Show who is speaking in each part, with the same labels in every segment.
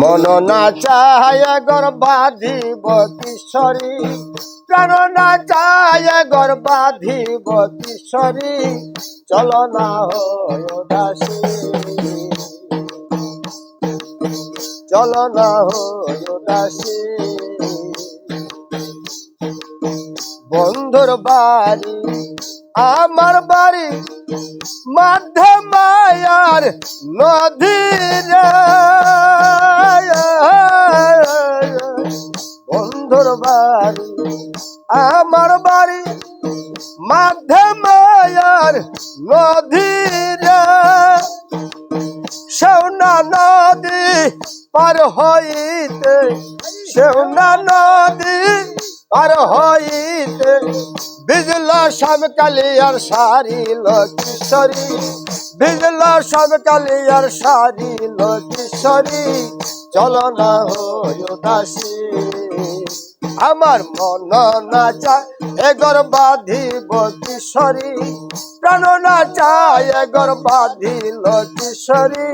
Speaker 1: মন না চায় গর্বাধিব কিশোরী প্রাণ না চায় গর্বাধিব কিশোরী চল না হয় দাসী চল না হয় বন্ধুর বাড়ি আমার বাড়ি মাধ্যে মায়ার নদীর। বন্ধুর বাড়ি, আমার বাড়ি মাধ্যে মায়ার নদীর। সেওনা নদী পার হইতে সেওনা নদী পার হইতে বিজল সব কালিয়ার সারিল কিশোরী। বিজল সব কালিয়ার সারিল কিশোরী। চলো না হয় দাসী আমার মন না চায় এগর বাঁধিব কিশোরী। প্রাণ না চায় এগর বাঁধিল কিশোরী।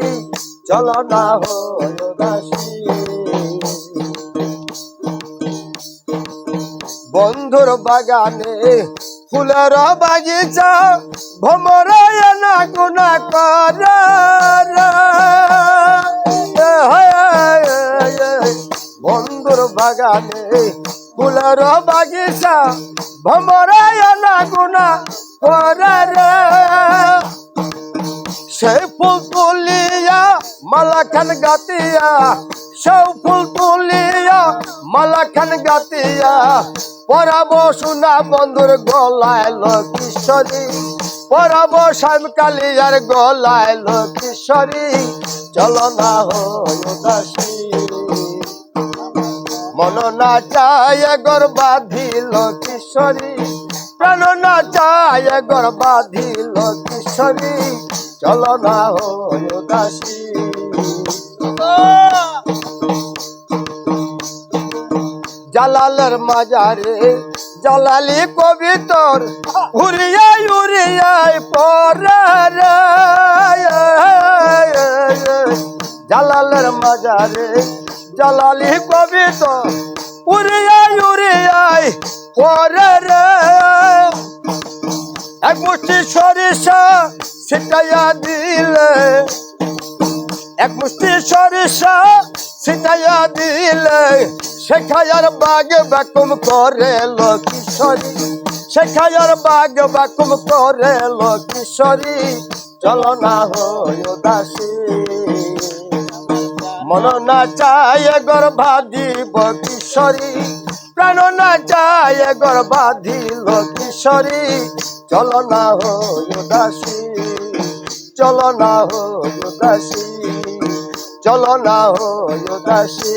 Speaker 1: চলো না হয় দাসী বন্ধুর বাগানে, ফুলের বাগিচা ভমরায় না কর। বন্ধুর বাগানে, ফুলের বাগিচা ভমরায় না গুনা কর ফুল তুলিয়া মালা খান গাতিয়া তুলিয়া খান গাতিয়া, পরাব সোনা বন্ধুর গলায় কিশোরী। পরাব শ্যাম কালিয়ার গলায় কিশোরী। চলো না হয় দাসী মন না চায় গর্বাধিল কিশোরী। প্রাণ না চায় গর্বাধিল কিশোরী। চলো না হয় দাসী জালালের মাজারে, জালালি কবিতর উড়িয়াই উড়িয়াই পরে জালালের মাজারে, জালালি কবিতর উড়িয়াই উড়িয়াই পরে এক মুষ্টি সরিষা ছিটাইয়া দিলে, এক মুষ্টি সরিষা ছিটাইয়া দিলে শেখায়ার বাগ বাকুম করে কিশোরী। শেখায়ার বাগ বাকুম করে কিশোরী। চলো না হয় দাসী মন না চায় গর্ভাধিব কিশোরী। প্রাণ না চায় গর্ভাধিল কিশোরী। চলো না হয় দাসী চলো না হয় দাসী চলো না হয় দাসী